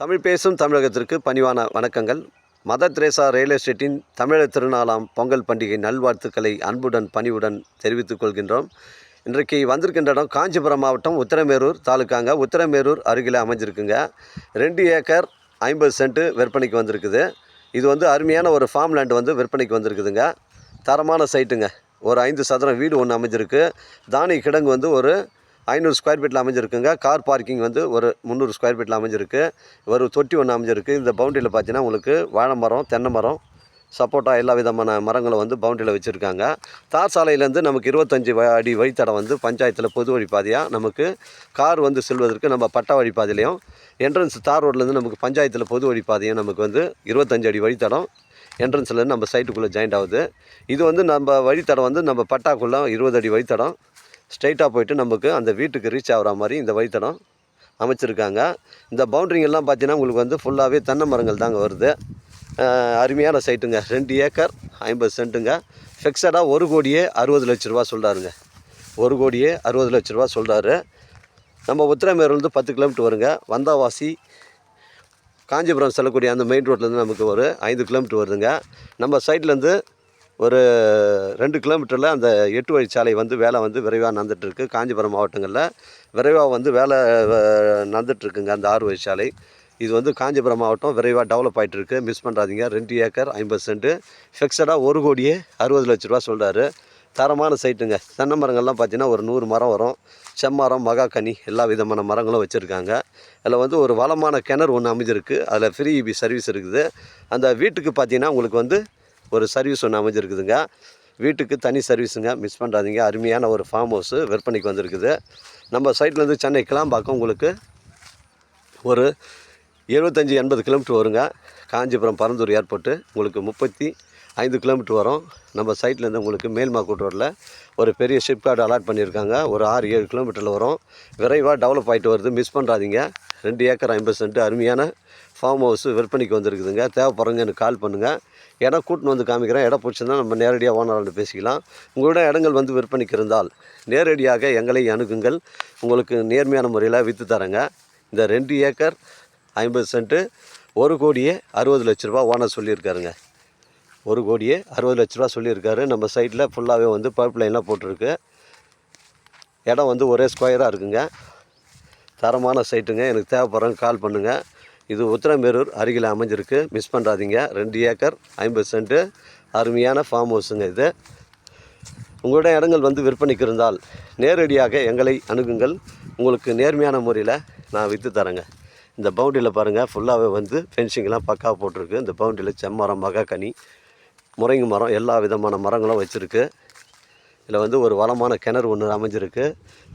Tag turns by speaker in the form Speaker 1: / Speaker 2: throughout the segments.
Speaker 1: தமிழ் பேசும் தமிழகத்திற்கு பணிவான வணக்கங்கள். மதர் திரேசா ரியல் எஸ்டேட்டின் தமிழர் திருநாளாம் பொங்கல் பண்டிகை நல்வாழ்த்துக்களை அன்புடன் பணிவுடன் தெரிவித்துக் கொள்கின்றோம். இன்றைக்கு வந்திருக்கின்ற இடம் காஞ்சிபுரம் மாவட்டம் உத்திரமேரூர் தாலுக்காங்க. உத்தரமேரூர் அருகில் அமைஞ்சிருக்குங்க. ரெண்டு ஏக்கர் ஐம்பது சென்ட்டு விற்பனைக்கு வந்திருக்குது. இது வந்து அருமையான ஒரு ஃபார்ம் லேண்ட் வந்து விற்பனைக்கு வந்திருக்குதுங்க. தரமான சைட்டுங்க ஒரு ஐந்து சதுரம் வீடு ஒன்று அமைஞ்சிருக்கு. தானிய கிடங்கு வந்து ஒரு ஐநூறு ஸ்கொயர் ஃபீட்டில் அமைஞ்சிருக்குங்க. கார் பார்க்கிங் வந்து ஒரு முந்நூறு ஸ்கொயர் ஃபீட்டில் அமைஞ்சிருக்கு. ஒரு தொட்டி ஒன்று அமைஞ்சிருக்கு. இந்த பவுண்டரியில் பார்த்தீங்கன்னா உங்களுக்கு வாழை மரம் தென்னை மரம் சப்போட்டா எல்லா விதமான மரங்களும் வந்து பவுண்டரியில் வச்சுருக்காங்க. தார் சாலையிலேருந்து நமக்கு இருபத்தஞ்சி அடி வழித்தடம் வந்து பஞ்சாயத்தில் பொது வழிப்பாதையாக நமக்கு கார் வந்து செல்வதற்கு நம்ம பட்டா வழிப்பாதையிலையும் என்ட்ரன்ஸ் தார் ரோட்லேருந்து நமக்கு பஞ்சாயத்தில் பொது வழிப்பாதையும் நமக்கு வந்து இருபத்தஞ்சு அடி வழித்தடம் என்ட்ரன்ஸ்லேருந்து நம்ம சைட்டுக்குள்ளே ஜாயிண்ட் ஆகுது. இது வந்து நம்ம வழித்தடம் வந்து நம்ம பட்டாக்குள்ளே இருபது அடி வழித்தடம் ஸ்ட்ரைட்டாக போயிட்டு நமக்கு அந்த வீட்டுக்கு ரீச் ஆகிற மாதிரி இந்த வழித்தடம் அமைச்சிருக்காங்க. இந்த பவுண்ட்ரிங்கெல்லாம் பார்த்தீங்கன்னா உங்களுக்கு வந்து ஃபுல்லாகவே தென்னை மரங்கள் தாங்க வருது. அருமையான சைட்டுங்க ரெண்டு ஏக்கர் ஐம்பது சென்ட்டுங்க. ஃபிக்ஸடாக ஒரு கோடியே அறுபது லட்ச ரூபா சொல்கிறாருங்க ஒரு கோடியே அறுபது லட்ச ரூபா சொல்கிறாரு நம்ம உத்திரமேரூர்லேருந்து பத்து கிலோமீட்டர் வருங்க. வந்தாவாசி காஞ்சிபுரம் செல்லக்கூடிய அந்த மெயின் ரோட்லேருந்து நமக்கு ஒரு ஐந்து கிலோமீட்டர் வருதுங்க. நம்ம சைட்லேருந்து ஒரு ரெண்டு கிலோமீட்டரில் அந்த எட்டு வழிச்சாலை வந்து வேலை வந்து விரைவாக நடந்துகிட்ருக்கு காஞ்சிபுரம் மாவட்டங்களில் விரைவாக வந்து வேலை நடந்துகிட்ருக்குங்க அந்த ஆறு வழிச்சாலை இது வந்து காஞ்சிபுரம் மாவட்டம் விரைவாக டெவலப் ஆகிட்டுருக்கு மிஸ் பண்ணுறாதீங்க ரெண்டு ஏக்கர் ஐம்பது சென்ட்டு ஃபிக்ஸடாக ஒரு கோடியே அறுபது லட்ச ரூபா சொல்கிறாரு தரமான சைட்டுங்க. தென்னை மரங்கள்லாம் பார்த்தீங்கன்னா ஒரு நூறு மரம் வரும். செம்மரம் மகாக்கனி எல்லா விதமான மரங்களும் வச்சுருக்காங்க. அதில் வந்து ஒரு வளமான கிணறு ஒன்று அமைஞ்சிருக்கு. அதில் ஃப்ரீ இபி சர்வீஸ் இருக்குது. அந்த வீட்டுக்கு பார்த்தீங்கன்னா உங்களுக்கு வந்து ஒரு சர்வீஸ் ஒன்று அமைஞ்சிருக்குதுங்க. வீட்டுக்கு தனி சர்வீஸுங்க மிஸ் பண்ணுறாதீங்க அருமையான ஒரு ஃபார்ம் ஹவுஸு விற்பனைக்கு வந்திருக்குது. நம்ம சைட்லேருந்து சென்னை கிளாம்பாக்கம் உங்களுக்கு ஒரு எழுபத்தஞ்சி எண்பது கிலோமீட்டர் வருங்க. காஞ்சிபுரம் பரந்தூர் ஏர்போர்ட்டு உங்களுக்கு முப்பத்தி ஐந்து கிலோமீட்டர் வரும். நம்ம சைட்லேருந்து உங்களுக்கு மேல்மாக்கூட் ரோட்டில் ஒரு பெரிய ஷிப் கார்டு அலாட் பண்ணியிருக்காங்க. ஒரு ஆறு ஏழு கிலோமீட்டரில் வரும். விரைவாக டெவலப் ஆகிட்டு வருது. மிஸ் பண்ணுறாதீங்க ரெண்டு ஏக்கர் ஐம்பது சென்ட் அருமையான ஃபார்ம் ஹவுஸ் விற்பனைக்கு வந்திருக்குதுங்க. தேவைப்படுறவங்க எனக்கு கால் பண்ணுங்கள் இடம் கூட்டின்னு வந்து காமிக்கிறேன். இடம் பிடிச்சிருந்தால் நம்ம நேரடியாக ஓனரால் பேசிக்கலாம். உங்களோட இடங்கள் வந்து விற்பனைக்கு இருந்தால் நேரடியாக எங்களை அணுகுங்கள். உங்களுக்கு நேர்மையான முறையில் விற்று தரேங்க. இந்த ரெண்டு ஏக்கர் ஐம்பது சென்ட்டு ஒரு கோடியே அறுபது லட்ச ரூபா ஓனர் சொல்லியிருக்காருங்க. ஒரு கோடியே அறுபது லட்ச ரூபா சொல்லியிருக்காரு. நம்ம சைட்டில் ஃபுல்லாகவே வந்து பைப் லைன்லாம் போட்டிருக்கு. இடம் வந்து ஒரே ஸ்கொயராக இருக்குங்க. தரமான சைட்டுங்க எனக்கு தேவைப்படுறவங்க கால் பண்ணுங்கள் இது உத்தரமேரூர் அருகில் அமைஞ்சிருக்கு. மிஸ் பண்ணுறாதீங்க ரெண்டு ஏக்கர் ஐம்பது சென்ட்டு அருமையான ஃபார்ம் ஹவுஸுங்க இது. உங்களோட இடங்கள் வந்து விற்பனைக்கு இருந்தால் நேரடியாக எங்களை அணுகுங்கள். உங்களுக்கு நேர்மையான முறையில் நான் விற்று தரேங்க. இந்த பவுண்டரியில் பாருங்கள் ஃபுல்லாகவே வந்து ஃபென்சிங்லாம் பக்கா போட்டிருக்கு. இந்த பவுண்டரியில் செம்மரம் மகாக்கனி முருங்கை மரம் எல்லா விதமான மரங்களும் வச்சுருக்கு. இதில் வந்து ஒரு வளமான கிணறு ஒன்று அமைஞ்சிருக்கு.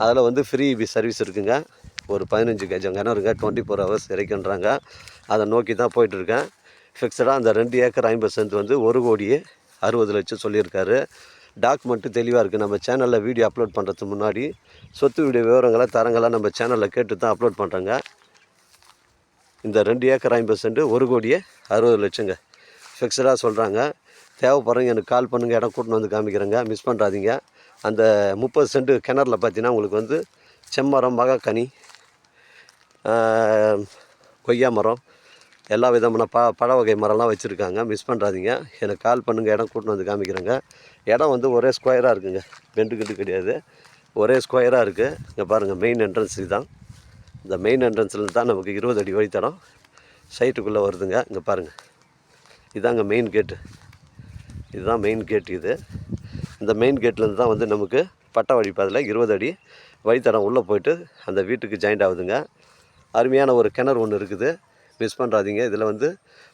Speaker 1: அதில் வந்து ஃப்ரீ பி சர்வீஸ் இருக்குங்க. ஒரு பதினஞ்சு கஜம் கிணறுங்க டுவெண்ட்டி ஃபோர் ஹவர்ஸ் இறைக்குன்றாங்க. அதை நோக்கி தான் போயிட்டுருக்கேன். ஃபிக்ஸடாக அந்த ரெண்டு ஏக்கர் ஐம்பது சென்ட் வந்து ஒரு கோடியே அறுபது லட்சம் சொல்லியிருக்காரு. டாக்குமெண்ட்டு தெளிவாக இருக்குது நம்ம சேனலில் வீடியோ அப்லோட் பண்ணுறதுக்கு முன்னாடி சொத்து வீடியோ விவரங்களை தரங்களை நம்ம சேனலில் கேட்டு தான் அப்லோட் பண்ணுறாங்க இந்த ரெண்டு ஏக்கர் ஐம்பது சென்ட் ஒரு கோடியே அறுபது லட்சங்க. ஃபிக்ஸடாக சொல்கிறாங்க தேவைப்படுறவங்க எனக்கு கால் பண்ணுங்கள் இடம் கூட்டின்னு வந்து காமிக்கிறேங்க. மிஸ் பண்ணுறாதீங்க அந்த முப்பது சென்ட் கிணறுல பார்த்தீங்கன்னா உங்களுக்கு வந்து செம்மரம் மகாக்கனி கொய்யா மரம் எல்லா விதமான ப பழ வகை மரம்லாம் வச்சுருக்காங்க. மிஸ் பண்ணுறாதீங்க எனக்கு கால் பண்ணுங்கள் இடம் கூட்டின்னு வந்து காமிக்கிறேங்க. இடம் வந்து ஒரே ஸ்கொயராக இருக்குங்க. பெண்டு கிட்டு கிடையாது. ஒரே ஸ்கொயராக இருக்குது இங்கே பாருங்கள் மெயின் என்ட்ரன்ஸ் இதுதான். இந்த மெயின் என்ட்ரன்ஸில் தான் நமக்கு இருபது அடி வழித்தடம். சைட்டுக்குள்ளே வருதுங்க. இங்கே பாருங்கள் இதாங்க மெயின் கேட்டு இதுதான் மெயின் கேட் இது. இந்த மெயின் கேட்லேருந்து தான் வந்து நமக்கு பட்டா வழிப்பாதையில் இருபது அடி வழித்தடம் உள்ளே போயிட்டு அந்த வீட்டுக்கு ஜாயிண்ட் ஆகுதுங்க. அருமையான ஒரு கிணறு ஒன்று இருக்குது. மிஸ் பண்ணுறாதீங்க இதில் வந்து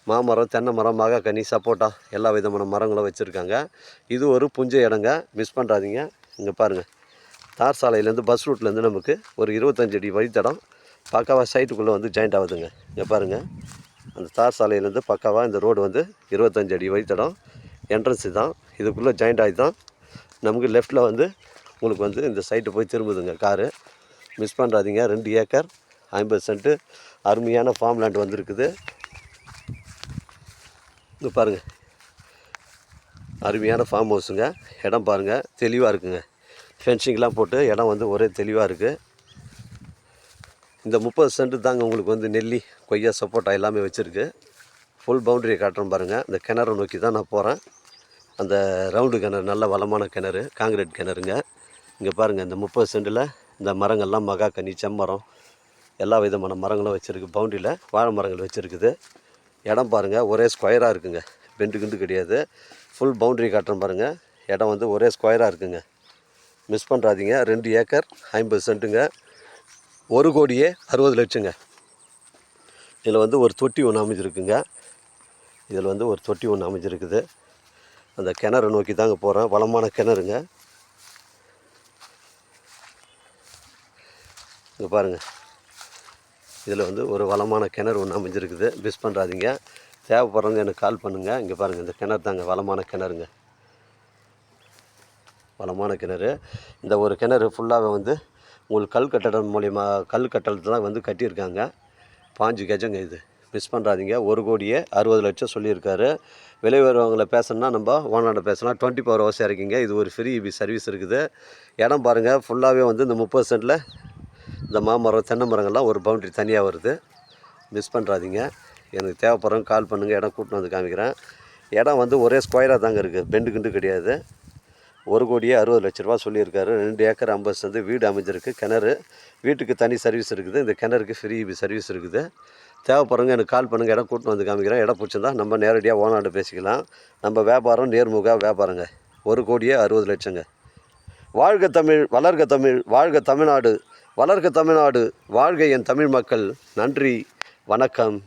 Speaker 1: மாமரம் தென்னை மரம் மகாக்கனி சப்போட்டா எல்லா விதமான மரங்களும் வச்சுருக்காங்க. இது ஒரு புஞ்ச இடங்க. மிஸ் பண்ணுறாதீங்க இங்கே பாருங்கள் தார் சாலையிலேருந்து பஸ் ரூட்லேருந்து நமக்கு ஒரு இருபத்தஞ்சு அடி வழித்தடம். பக்காவாக சைட்டுக்குள்ளே வந்து ஜாயிண்ட் ஆகுதுங்க. இங்கே பாருங்கள் அந்த தார் சாலையிலேருந்து பக்காவாக இந்த ரோடு வந்து இருபத்தஞ்சு அடி வழித்தடம். என்ட்ரன்ஸு தான் இதுக்குள்ளே ஜாயிண்ட் ஆகி தான் நமக்கு லெஃப்ட்டில் வந்து உங்களுக்கு வந்து இந்த சைட்டு போய் திரும்புதுங்க. காரு. மிஸ் பண்ணுறாதீங்க ரெண்டு ஏக்கர். ஐம்பது சென்ட்டு அருமையான ஃபார்ம் லேண்ட் வந்திருக்குது. இது பாருங்கள் அருமையான ஃபார்ம் ஹவுஸுங்க. இடம் பாருங்கள் தெளிவாக இருக்குங்க. ஃபென்சிங்லாம் போட்டு இடம் வந்து ஒரே தெளிவாக இருக்குது இந்த முப்பது சென்ட் தாங்க உங்களுக்கு வந்து நெல்லி கொய்யா சப்போட்டா எல்லாமே வச்சுருக்கு. ஃபுல் பவுண்டரியை காட்டுறேன் பாருங்கள் இந்த கிணறு நோக்கி தான் நான் போகிறேன் அந்த ரவுண்டு கிணறு நல்ல வளமான கிணறு காங்கிரீட் கிணறுங்க. இங்கே பாருங்கள் இந்த முப்பது சென்டில் இந்த மரங்கள்லாம் மகா கனி செம்மரம் எல்லா விதமான மரங்களும் வச்சுருக்கு. பவுண்டரியில் வாழை மரங்கள் வச்சுருக்குது. இடம் பாருங்கள் ஒரே ஸ்கொயராக இருக்குங்க. பெண்டு கிண்டு கிடையாது. ஃபுல் பவுண்டரி காட்டுறேன் பாருங்கள் இடம் வந்து ஒரே ஸ்கொயராக இருக்குங்க. மிஸ் பண்ணுறாதீங்க ரெண்டு ஏக்கர் ஐம்பது சென்ட்டுங்க. ஒரு கோடியே அறுபது லட்சங்க. இதில் வந்து ஒரு தொட்டி ஒன்று அமைஞ்சிருக்குங்க. இதில் வந்து ஒரு தொட்டி ஒன்று அமைஞ்சிருக்குது. அந்த கிணறு நோக்கி தாங்க போகிறேன் வளமான கிணறுங்க. இங்கே பாருங்கள் இதில் வந்து ஒரு வளமான கிணறு ஒன்று அமைஞ்சிருக்குது. மிஸ் பண்ணுறாதீங்க தேவைப்படுறவங்க எனக்கு கால் பண்ணுங்கள் இங்கே பாருங்கள் இந்த கிணறு தாங்க வளமான கிணறுங்க. வளமான கிணறு. இந்த ஒரு கிணறு ஃபுல்லாகவே வந்து உங்களுக்கு கல் கட்டடம் மூலிமா கல் கட்டடத்தில் தான் வந்து கட்டியிருக்காங்க. பாஞ்சு கஜங்க இது. மிஸ் பண்ணுறாதீங்க ஒரு கோடியே அறுபது லட்சம் சொல்லியிருக்காரு. விலை வருவங்களை பேசணும்னா நம்ம ஓனர்கிட்ட பேசலாம். டுவெண்ட்டி ஃபோர் ஹவர்ஸ் இறக்கிங்க இது ஒரு ஃப்ரீ சர்வீஸ் இருக்குது. இடம் பாருங்கள் ஃபுல்லாகவே வந்து இந்த முப்பது சென்ட்டில் இந்த மாமரம் தென்னை மரங்கள்லாம் ஒரு பவுண்ட்ரி தனியாக வருது. மிஸ் பண்ணுறாதீங்க எனக்கு தேவைப்படுறவங்க கால் பண்ணுங்கள் இடம் கூட்டின்னு வந்து காமிக்கிறேன். இடம் வந்து ஒரே ஸ்கொயராக தாங்க இருக்குது பெண்டு கிண்டு கிடையாது. ஒரு கோடியே அறுபது லட்ச ரூபா சொல்லியிருக்காரு. ரெண்டு ஏக்கர் ஐம்பது சென்ட் வீடு அமைஞ்சிருக்கு. கிணறு. வீட்டுக்கு தனி சர்வீஸ் இருக்குது. இந்த கிணறுக்கு ஃப்ரீ சர்வீஸ் இருக்குது. தேவைப்படுறவங்க எனக்கு கால் பண்ணுங்கள் இடம் கூட்டின்னு வந்து காமிக்கிறேன். இடம் பிடிச்சிருந்தா நம்ம நேரடியாக ஓனாண்ட பேசிக்கலாம். நம்ம வியாபாரம் நேர்முக வியாபாரங்க. ஒரு கோடியே அறுபது லட்சங்க. வாழ்க தமிழ் வளர்க தமிழ் வாழ்க தமிழ்நாடு. வளர்க தமிழ்நாடு வாழ்க என் தமிழ் மக்கள். நன்றி வணக்கம்.